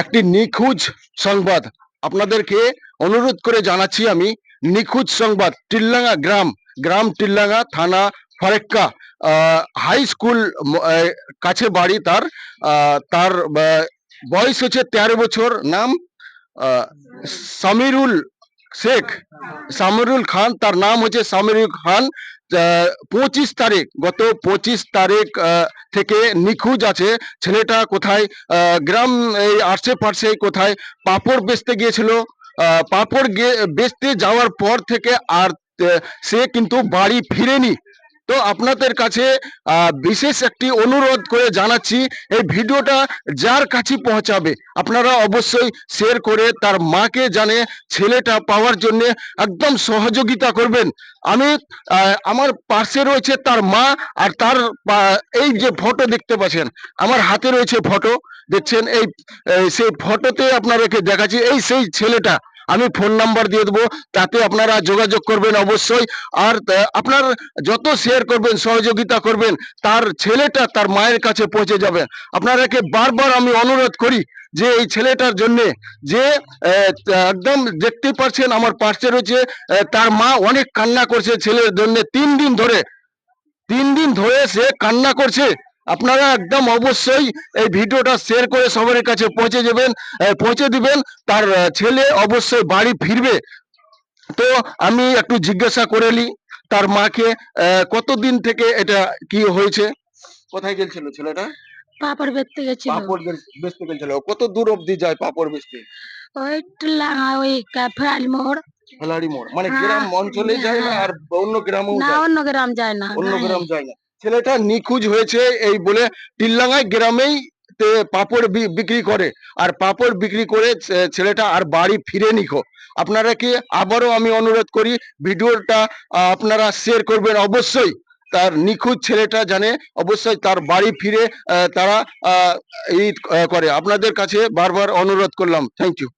একটি নিখোঁজ সংবাদ আপনাদেরকে অনুরোধ করে জানাচ্ছি আমি। নিখোঁজ সংবাদ, টিল্লাঙ্গা গ্রাম গ্রাম টিল্লাঙ্গা থানা ফারেক্কা। হাই স্কুল কাছে বাড়ি তার তার বয়স হচ্ছে তেরো বছর। নাম সামিরুল শেখ সামরুল খান, তার নাম হচ্ছে সামরুল খান পঁচিশ তারিখ, গত পঁচিশ তারিখ থেকে নিখোঁজ আছে। ছেলেটা কোথায়? গ্রাম, এই আশেপাশে কোথায়? পাপড় বেচতে গিয়েছিল। পাপড় বেচতে যাওয়ার পর থেকে আর সে কিন্তু বাড়ি ফিরেনি। তো আপনাদের কাছে বিশেষ একটি অনুরোধ করে জানাচ্ছি, এই ভিডিওটা যার কাছে পৌঁছাবে, আপনারা অবশ্যই শেয়ার করে তার মাকে জানে, ছেলেটা পাওয়ার জন্য একদম সহযোগিতা করবেন। আমি আমার পাশে রয়েছে তার মা আর তার এই যে ফটো দেখতে পাচ্ছেন, আমার হাতে রয়েছে ফটো দেখছেন? এই সেই ফটোতে আপনাদেরকে দেখাচ্ছি, এই সেই ছেলেটা। আমি ফোন নাম্বার দিয়ে দেবো, তাতে আপনারা যোগাযোগ করবেন অবশ্যই। আর আপনার যত শেয়ার করবেন, সহযোগিতা করবেন, তার ছেলেটা তার মায়ের কাছে পৌঁছে যাবে। আপনারাকে বারবার আমি অনুরোধ করি যে, এই ছেলেটার জন্য যে একদম দেখতে পাচ্ছেন আমার পাশে রয়েছে তার মা অনেক কান্না করছে ছেলের জন্য। তিন দিন ধরে, তিন দিন ধরে সে কান্না করছে। আপনারা একদম অবশ্যই এই ভিডিওটা শেয়ার করে সবার কাছে পৌঁছে যাবেন পৌঁছে দিবেন তার ছেলে অবশ্যই বাড়ি ফিরবে। তো আমি একটু জিজ্ঞাসা করে নি তার মাকে কতদিন থেকে এটা কি হয়েছে? কোথায় গেছিল ছেলেটা? পাপড় বেচতে গেছিল। পাপড় বেচতে গেছিল কত দূর অবধি যায় পাপড় বেচতে? ওই টিল্লাঙ্গা ওই ফেরাল মোড়। হেলাড়ি মোড়। মানে হ্যাঁ, গ্রাম অঞ্চলে যায় না আর অন্য গ্রামেও না অন্য গ্রাম যায় না অন্য গ্রাম যায় না। ছেলেটা নিখোঁজ হয়েছে এই বলে টিল্লাঙ্গাই গ্রামেই পাপড় বিক্রি করে। আর পাপড় বিক্রি করে ছেলেটা আর বাড়ি ফিরে নিখো আপনারা কি আবারও আমি অনুরোধ করি, ভিডিওটা আপনারা শেয়ার করবেন অবশ্যই। তার নিখোঁজ ছেলেটা জানে, অবশ্যই তার বাড়ি ফিরে তারা ই করে। আপনাদের কাছে বারবার অনুরোধ করলাম। Thank you